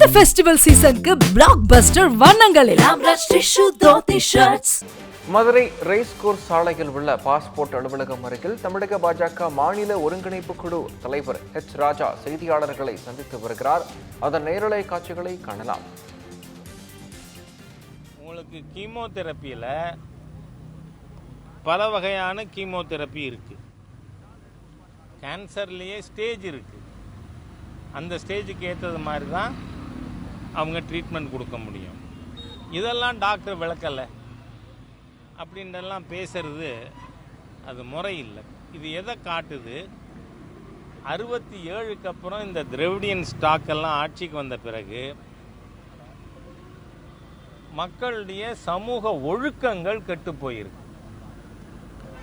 இந்த ஃபெஸ்டிவல் சீசனுக்கு பிளாக் பஸ்டர் வண்ணங்களில். மதுரை ரேஸ் கோர்ஸ் சாலையில் உள்ள பாஸ்போர்ட் அலுவலகம் அருகில் தமிழக பாஜக மாநில ஒருங்கிணைப்பு குழு தலைவர் ஹெச் ராஜா செய்தியாளர்களை சந்தித்து வருகிறார். அதன் நேரலை காட்சிகளை காணலாம். உங்களுக்கு கீமோதெரப்பியில் பல வகையான கீமோதெரப்பி இருக்குது கேன்சர்லேயே ஸ்டேஜ் இருக்குது அந்த ஸ்டேஜுக்கு ஏற்றது மாதிரி தான் அவங்க ட்ரீட்மெண்ட் கொடுக்க முடியும். இதெல்லாம் டாக்டர் விளக்கலை. அப்படின்றெல்லாம் பேசுறது அது முறை இல்லை. இது எதை காட்டுது? அறுபத்தி ஏழுக்கு அப்புறம் இந்த திரவிடியன் ஸ்டாக் எல்லாம் ஆட்சிக்கு வந்த பிறகு மக்களுடைய சமூக ஒழுக்கங்கள் கெட்டு போயிருக்கு.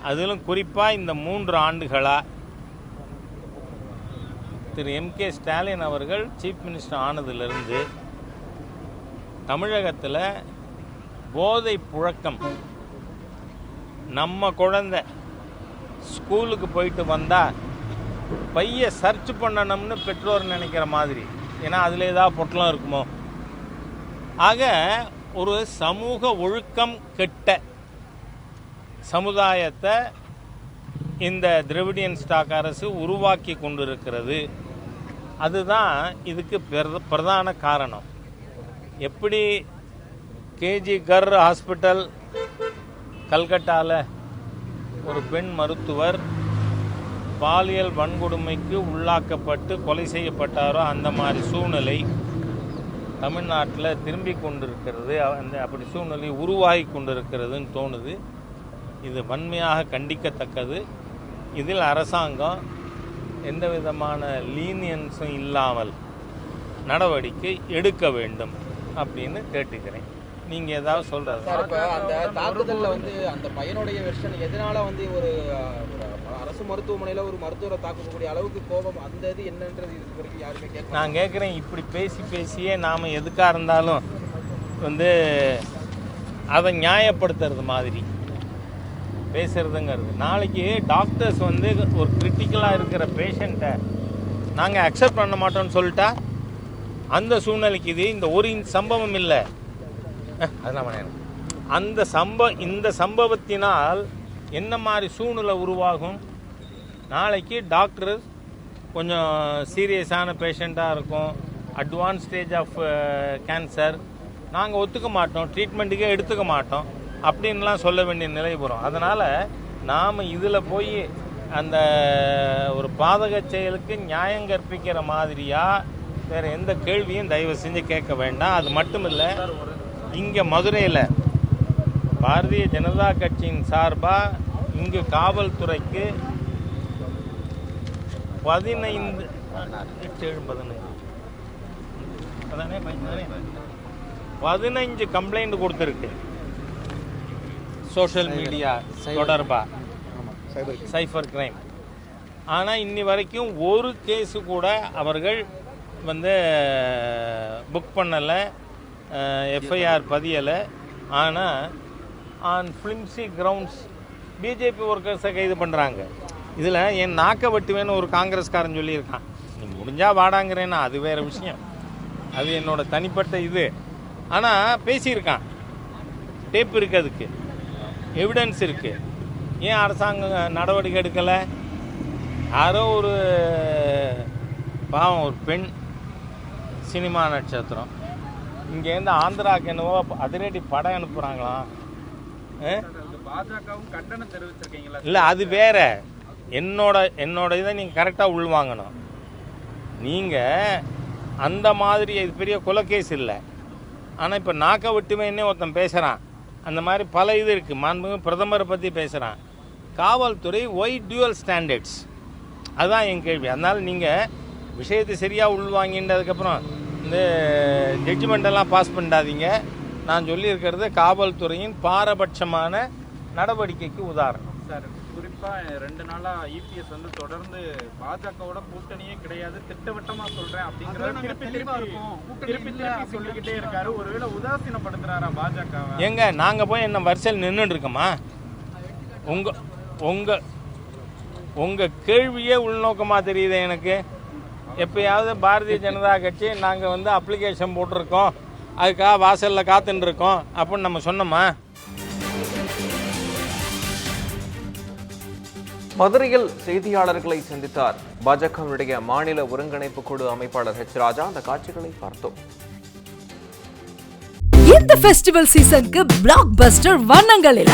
அதிலும் குறிப்பாக இந்த மூன்று ஆண்டுகளாக திரு எம் கே ஸ்டாலின் அவர்கள் சீஃப் மினிஸ்டர் ஆனதிலிருந்து தமிழகத்தில் போதை புழக்கம். நம்ம குழந்தை ஸ்கூலுக்கு போயிட்டு வந்தால் பைய சர்ச் பண்ணணும்னு பெற்றோர் நினைக்கிற மாதிரி. ஏன்னா அதில் ஏதாவது பொட்டலம் இருக்குமோ? ஆக ஒரு சமூக ஒழுக்கம் கெட்ட சமுதாயத்தை இந்த திரவிடியன் ஸ்டாக் அரசு உருவாக்கி கொண்டிருக்கிறது. அதுதான் இதுக்கு பிரத- பிரதான காரணம். எப்படி கேஜி கர் ஹாஸ்பிட்டல் கல்கட்டாவில் ஒரு பெண் மருத்துவர் பாலியல் வன்கொடுமைக்கு உள்ளாக்கப்பட்டு கொலை செய்யப்பட்டாரோ அந்த மாதிரி சூழ்நிலை தமிழ்நாட்டில் திரும்பி கொண்டிருக்கிறது. அந்த அப்படி சூழ்நிலை உருவாகி கொண்டிருக்கிறதுன்னு தோணுது. இது வன்மையாக கண்டிக்கத்தக்கது. இதில் அரசாங்கம் எந்த விதமான லீனியன்ஸும் இல்லாமல் நடவடிக்கை எடுக்க வேண்டும். அப்படின்னு கேட்டுக்கிறேன். நீங்கள் ஏதாவது சொல்கிறது சார் இப்ப அந்த தாக்குதல்ல வந்து அந்த பையனுடைய வெர்ஷன் எதனால வந்து ஒரு அரசு மருத்துவமனையில ஒரு மருத்துவரை தாக்கக்கூடிய அளவுக்கு கோபம் அந்த இது என்னன்றது இது வரைக்கும் யாருமே கேட்க நான் கேட்குறேன் இப்படி பேசி பேசியே நாம் எதுக்காக இருந்தாலும் வந்து அதை நியாயப்படுத்துறது மாதிரி பேசுறதுங்கிறது. நாளைக்கு டாக்டர்ஸ் வந்து ஒரு கிரிட்டிக்கலாக இருக்கிற பேஷண்ட்டை நாங்கள் அக்செப்ட் பண்ண மாட்டோம்னு சொல்லிட்டா அந்த சூழ்நிலைக்கு இது இந்த ஒரு சம்பவம் இல்லை. அதெல்லாம் வேணாம். அந்த சம்ப இந்த சம்பவத்தினால் என்ன மாதிரி சூழ்நிலை உருவாகும்? நாளைக்கு டாக்டர் கொஞ்சம் சீரியஸான பேஷண்ட்டாக இருக்கும். அட்வான்ஸ் ஸ்டேஜ் ஆஃப் கேன்சர் நாங்கள் ஒத்துக்க மாட்டோம். ட்ரீட்மெண்ட்டுக்கே எடுத்துக்க மாட்டோம். அப்படின்லாம் சொல்ல வேண்டிய நிலை வரும். அதனால் நாம் இதில் போய் அந்த ஒரு பாதக செயலுக்கு நியாயம் கற்பிக்கிற மாதிரியாக வேறு எந்த கேள்வியும் தயவு செஞ்சு கேட்க வேண்டாம். அது மட்டும் இல்லை இங்கே மதுரையில் பாரதிய ஜனதா கட்சியின் சார்பாக இங்கு காவல்துறைக்கு பதினைந்து எட்டு ஏழு பதினைந்து. பதினஞ்சு. கம்ப்ளைண்ட் கொடுத்துருக்கு. சோஷியல் மீடியா தொடர்பா. சைஃபர் கிரைம் ஆனால் இன்னி வரைக்கும் ஒரு கேஸு கூட அவர்கள் வந்து புக் பண்ணலை எஃப்ஐஆர் பதியலை. ஆனால் ஆன் ஃபிலிம்சி கிரவுண்ட்ஸ் பிஜேபி ஒர்க்கர்ஸை கைது பண்ணுறாங்க இதில் என் நாக்க வெட்டுவேன்னு ஒரு காங்கிரஸ்காரன் சொல்லியிருக்கான். நீ முடிஞ்சால் வாடாங்கிறேன்னா அது வேறு விஷயம். அது என்னோட தனிப்பட்ட இது. ஆனால் பேசியிருக்கான். டேப் இருக்கு அதுக்கு. எவிடன்ஸ் இருக்குது ஏன் அரசாங்கம் நடவடிக்கை எடுக்கலை? யாரோ ஒரு பாவம் ஒரு பெண் சினிமா நட்சத்திரம். இங்கேருந்து ஆந்திராக்கு என்னவோ அதிரடி படம் அனுப்புகிறாங்களாம் பாஜகவும் கண்டனம் தெரிவிச்சிருக்கீங்களா? இல்லை அது வேற. என்னோட என்னோட இதை நீங்கள் கரெக்டாக உள்வாங்கணும். நீங்கள் அந்த மாதிரி இது பெரிய கொலைகேஸ் இல்லை. ஆனால் இப்போ நாக்க விட்டுவேன்னே ஒருத்தன் பேசுகிறான் அந்த மாதிரி பல இது இருக்குது மாண்புமிகு பிரதமரை பற்றி பேசுகிறான் காவல்துறை ஒய் டியூவல் ஸ்டாண்டர்ட்ஸ் அதுதான் என் கேள்வி. அதனால் நீங்கள் விஷயத்தை சரியாக உள்வாங்கின்றதுக்கப்புறம் இந்த ஜட்ஜ்மெண்ட் எல்லாம் பாஸ் பண்ணாதீங்க நான் சொல்லியிருக்கிறது காவல்துறையின் பாரபட்சமான நடவடிக்கைக்கு உதாரணம். சார் குறிப்பா ரெண்டு நாளா இபிஎஸ் வந்து தொடர்ந்து பாஜகவோட கூட்டணியே கிடையாது. திட்டவட்டமா சொல்றேன் அப்படிங்கறத திருப்பி திருப்பி திருப்பி திருப்பி சொல்லிக்கிட்டே இருக்காரு. ஒருவேளை உதாசீனப்படுத்துறாரா பாஜக? ஏங்க நாங்கள் போய் என்ன வரிசையில் நின்றுட்டு இருக்கோமா? உங்கள் உங்கள் உங்கள் கேள்வியே உள்நோக்கமாக தெரியுது எனக்கு. எப்பயாவது பாரதிய ஜனதா கட்சி நாங்கள் வந்து அப்ளிகேஷன் போட்டிருக்கோம். அதுக்காக வாசலில் காத்துன்னு இருக்கோம் அப்படின்னு நம்ம சொன்னோமா? மதுரையில் செய்தியாளர்களை சந்தித்தார். பாஜகவினுடைய மாநில ஒருங்கிணைப்பு குழு அமைப்பாளர் ஹெச் ராஜா. அந்த காட்சிகளை பார்த்தோம். இந்த ஃபெஸ்டிவல் சீசனுக்கு பிளாக் பஸ்டர் வண்ணங்களில்